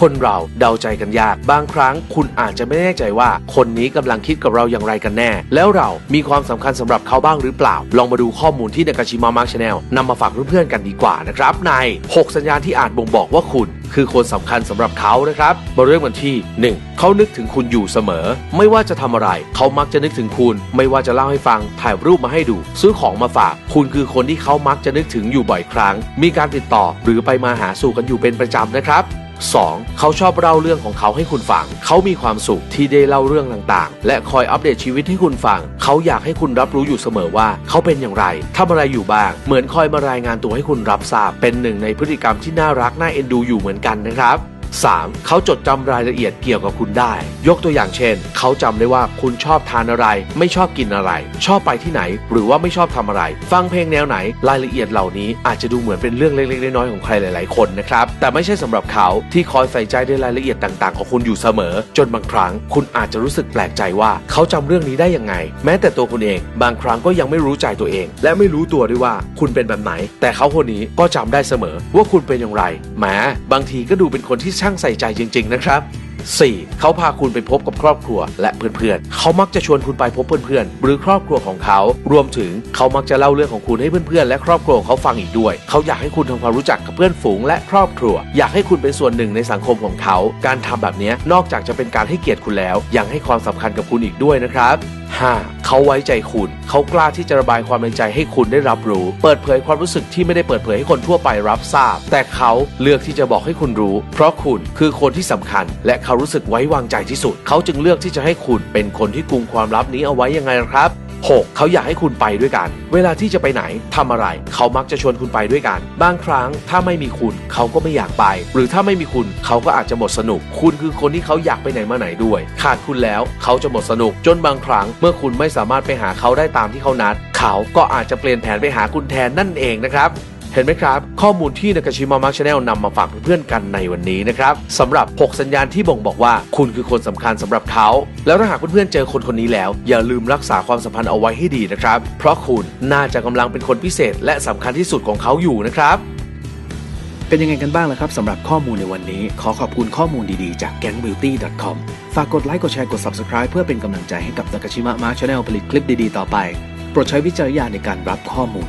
คนเราเดาใจกันยาก บางครั้งคุณอาจจะไม่แน่ใจว่า คนนี้กำลังคิดกับเราอย่างไรกันแน่ แล้วเรามีความสำคัญสำหรับเขาบ้างหรือเปล่า ลองมาดูข้อมูลที่นากาชิมะมาร์ชแนลนำมาฝากเพื่อนๆกันดีกว่านะครับ ใน 6 สัญญาณที่อาจบ่งบอกว่าคุณคือคนสำคัญสำหรับเขานะครับ มาเริ่มกันที่ 1. เขานึกถึงคุณอยู่เสมอ ไม่ว่าจะทำอะไร เขามักจะนึกถึงคุณ ไม่ว่าจะเล่าให้ฟัง ถ่ายรูปมาให้ดู ซื้อของมาฝาก คุณคือคนที่เขามักจะนึกถึงอยู่บ่อยครั้ง มีการติดต่อหรือไปมาหาสู่กันอยู่เป็นประจำนะครับ 2. เขาชอบเล่าเรื่องของเขาให้คุณฟัง เขามีความสุขที่ได้เล่าเรื่องต่างๆ และคอยอัปเดตชีวิตให้คุณฟัง เขาอยากให้คุณรับรู้อยู่เสมอว่า เขาเป็นอย่างไรทำอะไรอยู่บ้าง เหมือนคอยมารายงานตัวให้คุณรับทราบ เป็นหนึ่งในพฤติกรรมที่น่ารักน่าเอ็นดูอยู่เหมือนกันนะครับ 3. เขาจดจำรายละเอียดเกี่ยวกับคุณได้ ยกตัวอย่างเช่น เขาจำได้ว่าคุณชอบทานอะไร ไม่ชอบกินอะไร ชอบไปที่ไหน หรือว่าไม่ชอบทำอะไร ฟังเพลงแนวไหน รายละเอียดเหล่านี้อาจจะดูเหมือนเป็นเรื่องเล็กๆน้อยๆของใครหลาย ๆ คนนะครับ แต่ไม่ใช่สำหรับเขาที่คอยใส่ใจในรายละเอียดต่าง ๆ ของคุณอยู่เสมอ จนบางครั้ง คุณอาจจะรู้สึกแปลกใจว่าเขาจำเรื่องนี้ได้ยังไง แม้แต่ตัวคุณเอง บางครั้งก็ยังไม่รู้ใจตัวเอง และไม่รู้ตัวด้วยว่าคุณเป็นแบบไหน แต่เขาคนนี้ก็จำได้เสมอ ว่าคุณเป็นอย่างไรแหมบางทีก็ดูเป็นคนที่ช่างใส่ใจจริง ๆ นะครับ 4. เขาพาคุณไปพบกับครอบครัวและเพื่อนๆ เขามักจะชวนคุณไปพบเพื่อนๆ หรือครอบครัวของเขา รวมถึงเขามักจะเล่าเรื่องของคุณให้เพื่อนๆ และครอบครัวของเขาฟังอีกด้วย เขาอยากให้คุณทำความรู้จักกับเพื่อนฝูงและครอบครัว อยากให้คุณเป็นส่วนหนึ่งในสังคมของเขา การทำแบบนี้นอกจากจะเป็นการให้เกียรติคุณแล้ว ยังให้ความสำคัญกับคุณอีกด้วยนะครับ 5. เขาไว้ใจคุณ เขากล้าที่จะระบายความในใจให้คุณได้รับรู้ เปิดเผยความรู้สึกที่ไม่ได้เปิดเผยให้คนทั่วไปรับทราบ แต่เขาเลือกที่จะบอกให้คุณรู้ เพราะคุณคือคนที่สำคัญ และเขารู้สึกไว้วางใจที่สุด เขาจึงเลือกที่จะให้คุณเป็นคนที่กุมความลับนี้เอาไว้ยังไงครับ 6. เขาอยากให้คุณไปด้วยกัน เวลาที่จะไปไหนทำอะไร เขามักจะชวนคุณไปด้วยกัน บางครั้งถ้าไม่มีคุณเขาก็ไม่อยากไป หรือถ้าไม่มีคุณเขาก็อาจจะหมดสนุก คุณคือคนที่เขาอยากไปไหนมาไหนด้วย ขาดคุณแล้วเขาจะหมดสนุก จนบางครั้งเมื่อคุณไม่สามารถไปหาเขาได้ตามที่เขานัด เขาก็อาจจะเปลี่ยนแผนไปหาคุณแทนนั่นเองนะครับ เห็นไหมครับ ข้อมูลที่นากาชิมะมาร์ชแนลนำมาฝากเพื่อนๆกันในวันนี้นะครับสำหรับ 6 สัญญาณที่บ่งบอกว่า คุณคือคนสำคัญสำหรับเขา แล้วถ้าหากเพื่อนๆเจอคนคนนี้แล้ว อย่าลืมรักษาความสัมพันธ์เอาไว้ให้ดีนะครับ เพราะคุณน่าจะกำลังเป็นคนพิเศษ และสำคัญที่สุดของเขาอยู่นะครับเป็นยังไงกันบ้างล่ะครับสำหรับข้อมูลในวันนี้ ขอขอบคุณข้อมูลดีๆจาก gangbeauty.com ฝากกดไลค์กดแชร์กด Subscribe เพื่อเป็นกำลังใจให้กับ Nakashima Mark Channel ผลิตคลิปดีๆ ต่อไป โปรดใช้วิจารณญาณในการรับข้อมูล